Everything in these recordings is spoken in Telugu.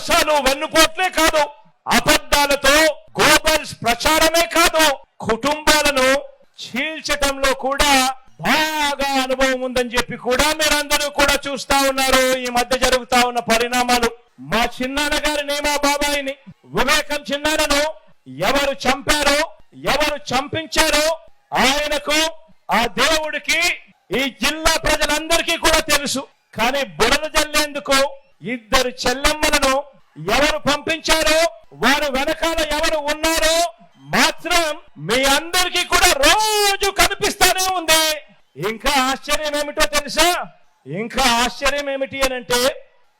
మోసాలు వెన్నుపోట్లే కాదు. అబద్ధాలతో గోబల్స్ ప్రచారమే కాదు. కుటుంబాలను చీల్చటంలో కూడా బాగా అనుభవం ఉందని చెప్పి కూడా మీరందరూ కూడా చూస్తా ఉన్నారు. ఈ మధ్య జరుగుతా ఉన్న పరిణామాలు. మా చిన్నాన్న గారి నేమా బాబాయిని వివేకం చిన్నారను ఎవరు చంపారో ఎవరు చంపించారో ఆయనకు ఆ దేవుడికి ఈ జిల్లా ప్రజలందరికీ కూడా తెలుసు. కానీ బురద జల్లేందుకు ఇద్దరు చెల్లెమ్మలను ఎవరు పంపించారో వారు వెనకాల ఎవరు ఉన్నారో మాత్రం మీ అందరికీ కూడా రోజు కనిపిస్తానే ఉంది. ఇంకా ఆశ్చర్యం ఏమిటో తెలుసా? ఇంకా ఆశ్చర్యం ఏమిటి అని అంటే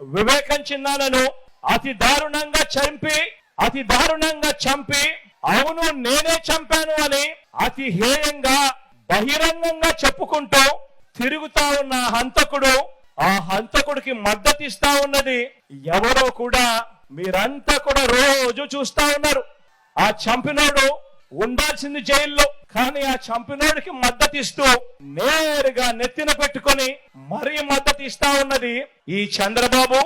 వివేకం చిన్నాలను అతి దారుణంగా చంపి అతి దారుణంగా చంపి అవును నేనే చంపాను అని అతి హేయంగా బహిరంగంగా చెప్పుకుంటూ తిరుగుతా ఉన్న హంతకుడు ఆ హంతకుడికి మద్దతు ఇస్తా ఉన్నది ఎవరో కూడా మీరంతా కూడా రోజు చూస్తా ఉన్నారు. ఆ చంపినోడు ఉండాల్సింది జైల్లో కానీ ఆ చంపినోడికి మద్దతు ఇస్తూ నేరుగా నెత్తిన పెట్టుకొని మరీ మద్దతు ఇస్తా ఉన్నది ఈ చంద్రబాబు.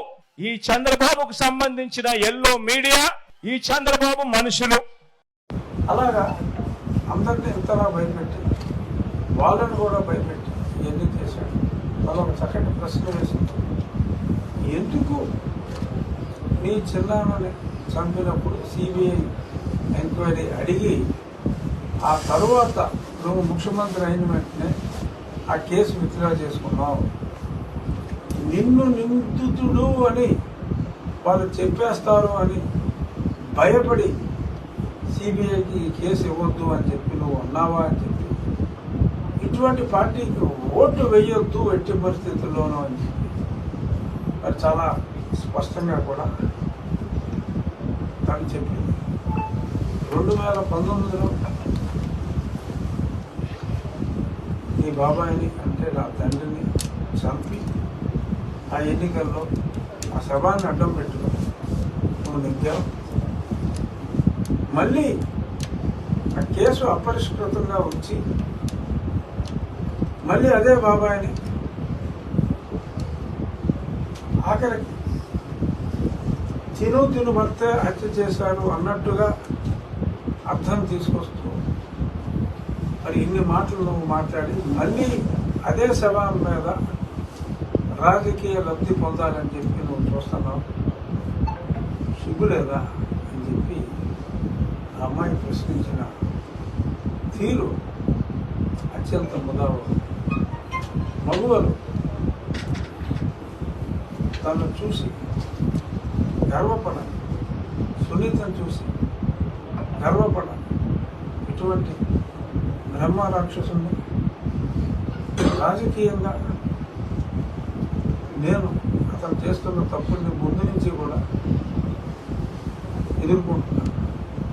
ఈ చంద్రబాబుకు సంబంధించిన ఎల్లో మీడియా ఈ చంద్రబాబు మనుషులు. అలాగా అందరినీ ఎంతలా భయపెట్టి వాళ్ళని కూడా భయపెట్టి ఎన్ని చేశాడు. మనం చక్కటి ప్రశ్న వేసుకుంటాం ఎందుకు మీ చిన్నాన్నని చంపినప్పుడు సిబిఐ ఎంక్వైరీ అడిగి ఆ తరువాత నువ్వు ముఖ్యమంత్రి అయిన వెంటనే ఆ కేసు విత్డ్రా చేసుకున్నావు? నిన్ను నిందితుడు అని వాళ్ళు చెప్పేస్తారు అని భయపడి సిబిఐకి ఈ కేసు ఇవ్వద్దు అని చెప్పి నువ్వు ఉన్నావా అని చెప్పి ఇటువంటి పార్టీకి ఓట్లు వేయొద్దు ఎట్టి పరిస్థితుల్లోనూ అని చెప్పి. మరి చాలా స్పష్టంగా కూడా తను చెప్పింది. రెండు వేల పంతొమ్మిదిలో నీ బాబాయిని అంటే నా తండ్రిని చంపి ఆ ఎన్నికల్లో ఆ సభాన్ని అడ్డం పెట్టుకుని నువ్వు నెగ్గావు. మళ్ళీ ఆ కేసు అపరిష్కృతంగా ఉంచి మళ్ళీ అదే బాబాయిని ఆఖరికి తిను తిను భర్తే హత్య చేశాడు అన్నట్టుగా అర్థం తీసుకొస్తూ మరి ఇన్ని మాటలు నువ్వు మాట్లాడి మళ్ళీ అదే శవం మీద రాజకీయ లబ్ధి పొందాలని చెప్పి నువ్వు చూస్తున్నావు. సిగ్గులేదా అని చెప్పి అమ్మాయి ప్రశ్నించిన తీరు అత్యంత ముదావు మగువలు తను చూసి గర్వపడాలి సునీతను చూసి గర్వపడాలి ఇటువంటి బ్రహ్మ రాక్షసుని రాజకీయంగా నేను అతను చేస్తున్న తప్పుల్ని ముందు నుంచి కూడా ఎదుర్కొంటున్నా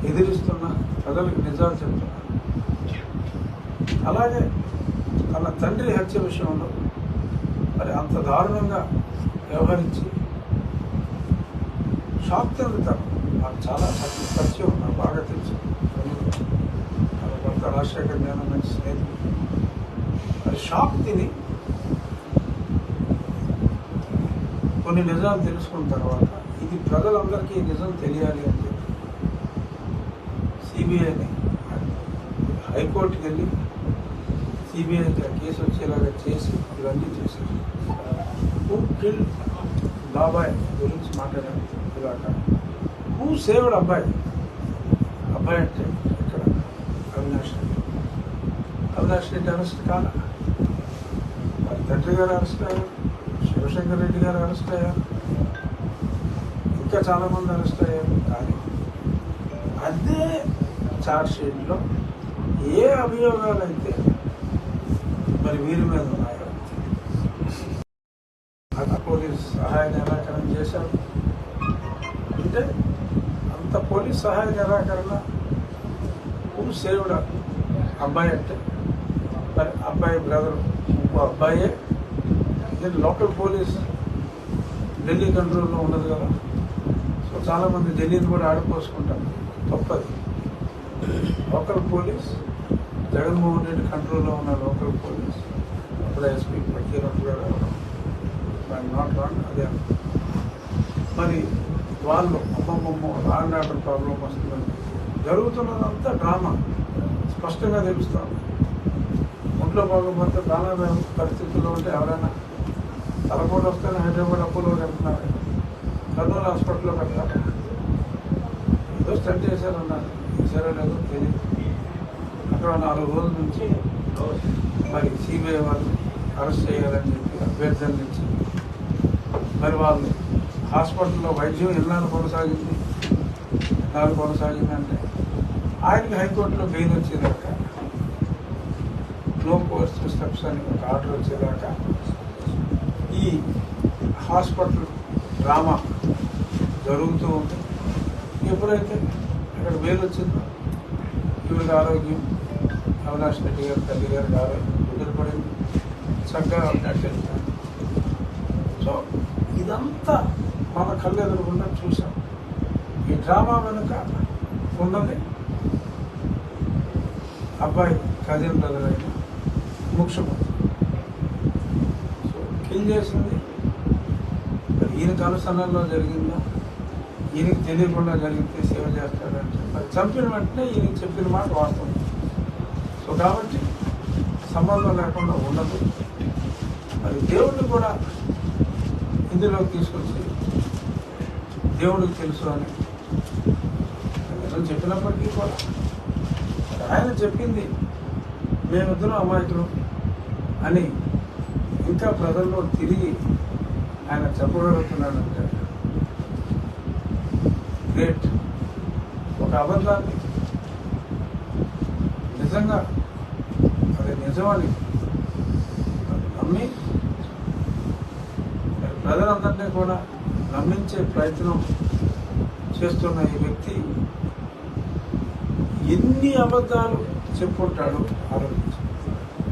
ఎదిరిస్తున్నా ప్రజలకు నిజాలు చెప్తున్నా. అలాగే తన తండ్రి హత్య విషయంలో మరి అంత దారుణంగా వ్యవహరించి షాక్ తిరుగుతాను నాకు చాలా పరిచయం నాకు బాగా తెలుసు. తన భర్త రాజశేఖర్ నేను మంచి స్నేహితుడు. మరి షాక్ తిని కొన్ని నిజాలు తెలుసుకున్న తర్వాత ఇది ప్రజలందరికీ నిజం తెలియాలి అని చెప్పి సిబిఐని హైకోర్టుకి వెళ్ళి సిబిఐ కేసు వచ్చేలాగా చేసి ఇవన్నీ చేసి హూ కిల్ బాబాయ్ గురించి మాట్లాడాను ఇలాగ. హూ సేవ్డ్ అబ్బాయి అబ్బాయి అంటే ఇక్కడ అవినాష్ రెడ్డి. అవినాష్ రెడ్డి అరెస్ట్ కాల? వారి తండ్రి గారు అరెస్ట్ అయ్యారు? శివశంకర్ రెడ్డి గారు అరెస్ట్ అయ్యారు? ఇంకా చాలామంది అరెస్ట్ అయ్యారు. కానీ అదే చార్జ్ షీట్లో ఏ అభియోగాలు అయితే మరి వీరి మీద ఉన్నాయో. అంత పోలీస్ సహాయ నిరాకరణ చేశారు. అంటే అంత పోలీస్ సహాయ నిరాకరణ హూ సేవుడు అబ్బాయి అంటే మరి అబ్బాయి బ్రదర్ ఇంకో అబ్బాయే. ఇది లోకల్ పోలీస్ ఢిల్లీ కంట్రోల్లో ఉండదు కదా. సో చాలామంది ఢిల్లీని కూడా ఆడిపోసుకుంటారు. తప్పది. లోకల్ పోలీస్ జగన్మోహన్ రెడ్డి కంట్రోల్లో ఉన్న లోకల్ పోలీస్ అప్పుడు ఎస్పీ గారు నాట్ రాంగ్ అదే. మరి వాళ్ళు అమ్మమ్మమ్మ లాండ్ ఆర్డర్ ప్రాబ్లం వస్తుందని జరుగుతున్నదంతా డ్రామా. స్పష్టంగా తెలుస్తాం ఒంట్లో బాగోపోతే ప్రాణాపాయ పరిస్థితుల్లో ఉంటే ఎవరైనా తలపోటు వస్తేనే హైదరాబాద్ అప్పులో వెళ్తున్నారు కర్నూలు హాస్పిటల్లో పెట్టారు ఏదో స్టంట్ చేశారన్నారు. చేశారో లేదో తెలియదు అక్కడ నాలుగు రోజుల నుంచి మరి సిబిఐ వాళ్ళు అరెస్ట్ చేయాలని చెప్పి అభ్యర్థుల నుంచి మరి వాళ్ళు హాస్పిటల్లో వైద్యం ఎన్నాళ్ళు కొనసాగింది? ఎన్నాళ్ళు కొనసాగిందంటే ఆయనకి హైకోర్టులో బెయిల్ వచ్చేదాకా నో కోర్స్ స్టెప్స్ అని ఒక ఆర్డర్ వచ్చేదాకా ఈ హాస్పిటల్ డ్రామా జరుగుతూ ఉంది. ఎప్పుడైతే అక్కడ వేలు వచ్చిందో ఈవిడ ఆరోగ్యం అవినాష్ రెడ్డి గారు తల్లి గారికి ఆరోగ్యం కుదిరిపడింది చక్కగా నడిచేస్తాను సో ఇదంతా మన కళ్ళు ఎదురుకుండా చూసాం ఈ డ్రామా వెనుక ఉన్నది అబ్బాయి కజిన్ బ్రదర్ అయిన ముఖ్యమంత్రి. సో కిల్ చేసింది. ఈయనకు అనుసరణలో జరిగిందా? ఈయనకి తెలియకుండా జరిగితే సేవ చేస్తాడంటే మరి చంపిన వెంటనే ఈయనకి చెప్పిన మాట వాస్తవం సో కాబట్టి సంబంధం లేకుండా ఉండదు మరి దేవుడిని కూడా ఇందులోకి తీసుకొచ్చి దేవుడికి తెలుసు అని. నిజం చెప్పినప్పటికీ కూడా. ఆయన చెప్పింది మేమిద్దరం అమాయకులు అని ఇంకా ప్రజల్లో తిరిగి ఆయన చెప్పగలుగుతున్నాడంటే గ్రేట్. ఒక అబద్ధాన్ని నిజంగా అది నిజమని నమ్మి మరి కూడా నమ్మించే ప్రయత్నం చేస్తున్న ఈ వ్యక్తి ఎన్ని అబద్ధాలు చెప్పుంటాడో